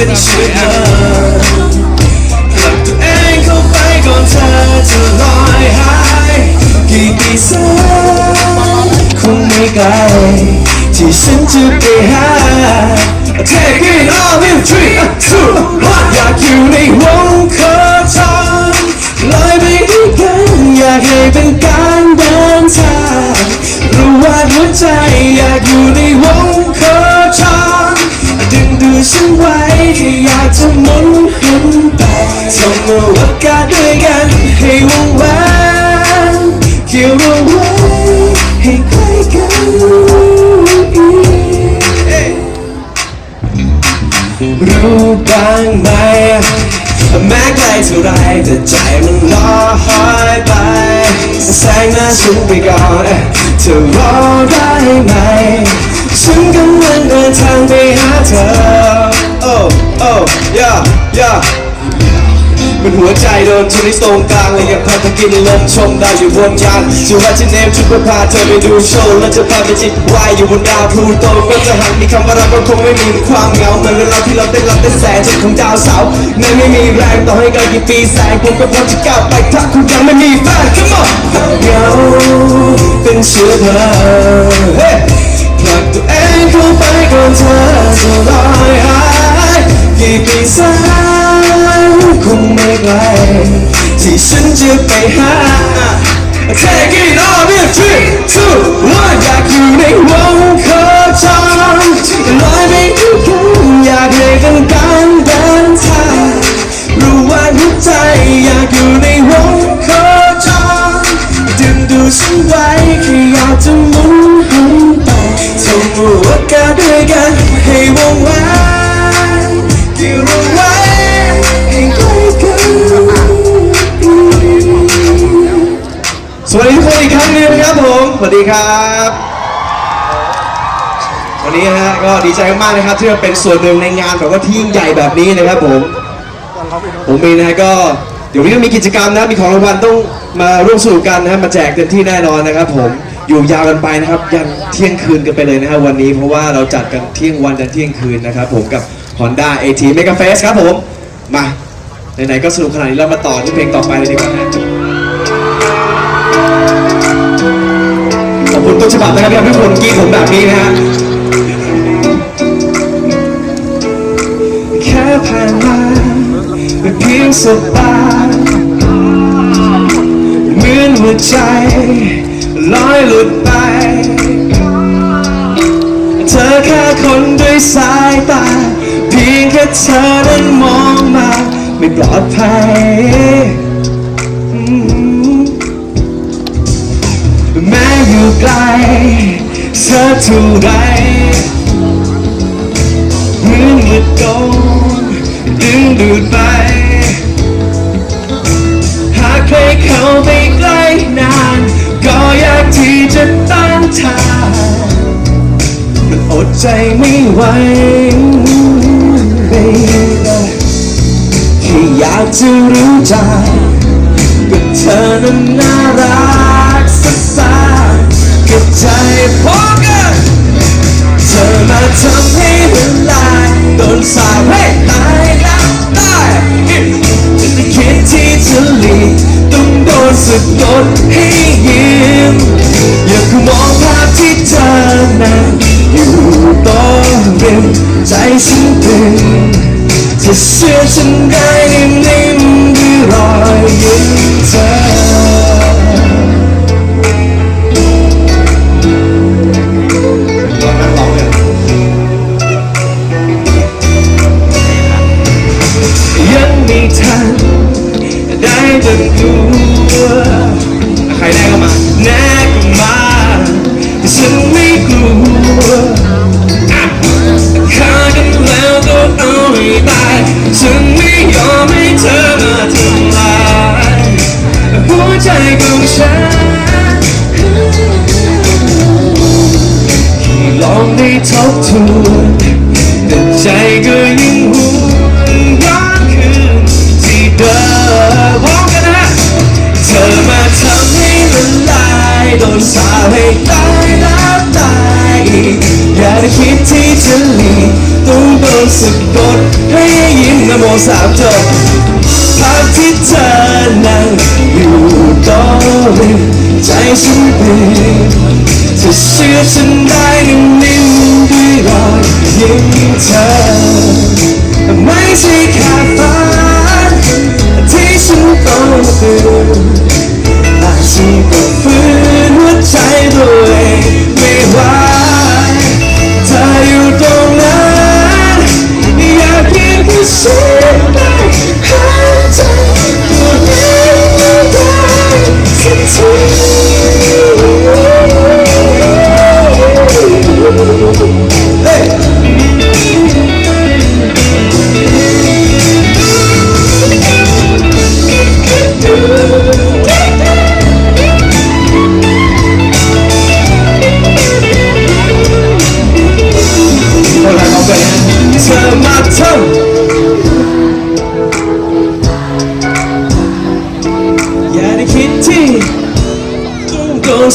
เป็นเชื้อผลักตัวเองเข้าไปก่อนเธอจะลอยหายกี่ปีแสนคงไม่ไกลที่ฉันจะไปหา Take it ส่งอกาศด้วยกันให้วงแหวนเกี่ยวเราไว้ให้ใกล้กันรู้บ้างไหมแม้ไกลเท่าไรแต่ใจมันลอยไปแสงหน้าฉันไปก่อนเธอรอได้ไหมฉันกำลังเดินทางไปหาเธอโอ้โอ้ ย่าย่ามันหัวใจโดนชนิดตรงกลางเลยยากพาเธกินลมชมดาวอยู่บนยานชื่อว่าจะเนมชุดเพื่อพาเธอไปดูโชว์แล้วจะพาไปจิบไวน์อยู่บนดาวพลูโตก็จะหากมีคำว่ารักก็คงไม่มีความเหงาเหมือนเวลาที่เราได้รับได้แสงจากของดาวเสาร์ในไม่มีแรงต่อให้ไกลกี่ปีแสงผมก็พร้อมจะก้าวไปถ้าคุณยังไม่มีแฟน Come on เหงาเป็นเชื้อเพลิงผลักตัวเองเข้าไปก่อนเธอจะลอยหายกี่ปีแสง ที่ฉันจะไปหา Take it all in three two one อยากอยู่ในวงโคจรลอยไปด้วยกันอยากให้กันการเดินทางรู้ว่าหัวใจอยากอยู่ในวงโคจรดึงดูดฉันไว้แค่อยากจะม สวัสดีครับ วันนี้นะฮะก็ดีใจมากๆนะครับที่มาเป็นส่วนหนึ่งในงานแบบว่าที่ยิ่งใหญ่แบบนี้นะครับผมผมเองนะฮะก็เดี๋ยววันนี้ก็มีกิจกรรมนะมีของรางวัลต้องมาร่วมสนุกกันนะฮะมาแจกเต็มที่แน่นอนนะครับ ผมอยู่ยาวกันไปนะครับยันเที่ยงคืนกันไปเลยนะฮะวันนี้เพราะว่าเราจัดกันเที่ยงวันจนเที่ยงคืนนะครับ ผมกับ Honda AT Mega Fest ครับผมมาไหนๆก็สนุกขนาดนี้เรามาต่อที่เพลงต่อไปเลยดีกว่านะ คุณต้นฉบับนะครับที่ทำให้คนกรีดผมแบบนี้นะฮะแค่ผ่านมาเพียงสบตาเหมือนหัวใจลอยหลุดไป เธอแค่คนด้วยสายตา เพียงแค่เธอนั้นมองมา ไม่ปลอดภัยอืม แม้อยู่ไกลเธอเท่าไรเหมือนมืดโดนดึงดูดไป หากใครเข้าไปใกล้นาน ก็อยากที่จะต้านทานมันอดใจไม่ไหวที่อยากจะรู้จักกับเธอนั้นน่ารัก สักสกกับใจพอกันเธอมาทำให้ละลายโดนสาปให้ตายแล้วตายไม่คิดที่จะหลีกต้องโดนสะกดให้ยิ้มอยากมองภาพที่เธอนั้นอยู่ตรงริมใจฉันตึงจะเชื่อฉันได้นิ่มๆด้วยรอยยิ้มเธอ ตัว ใครได้ก็มาแน่ก็มาฉันไม่กลัวฆ่ากันแล้วก็เอาให้ตาย ฉันไม่ยอมให้เธอมาทำลายหัวใจของฉันที่ลองได้ทบทวน คิดที่จะหลีกต้องโดนสะกดให้ยิ้มนะโมสามจบภาพที่เธอนั่งอยู่ต๊ะริมใจฉันเปลี่ยนจะเชื่อฉันได้นิ่มๆด้วยรอยยิ้มเธอไม่ใช่แค่ฝันที่ฉันต้องตื่น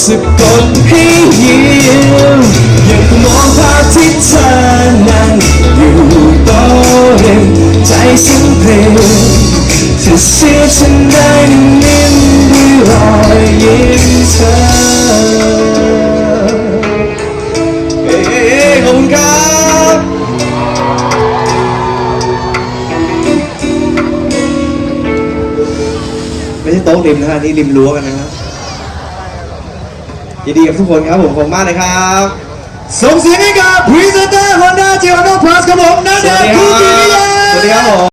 สะกดให้ยิ้มยังมองภาพที่เธอนั่งอยู่โต๊ะเรียนใจฉันเพลงจะเสียฉันได้นิ่มด้วยรอยยิ้มเธอเฮ้ยขอบคุณครับไม่ใช่โต๊ะริมนะฮะนี่ริมรั้วกันนะครับ ยินดีกับทุกคนครับผมขอบคุณมากเลยครับส่งเสียงให้กับพรีเซนเตอร์ Honda j จ o โนพลัสครับผมนันสเดวัสชดีคคูรับกิมิยะสวัสดีครับผม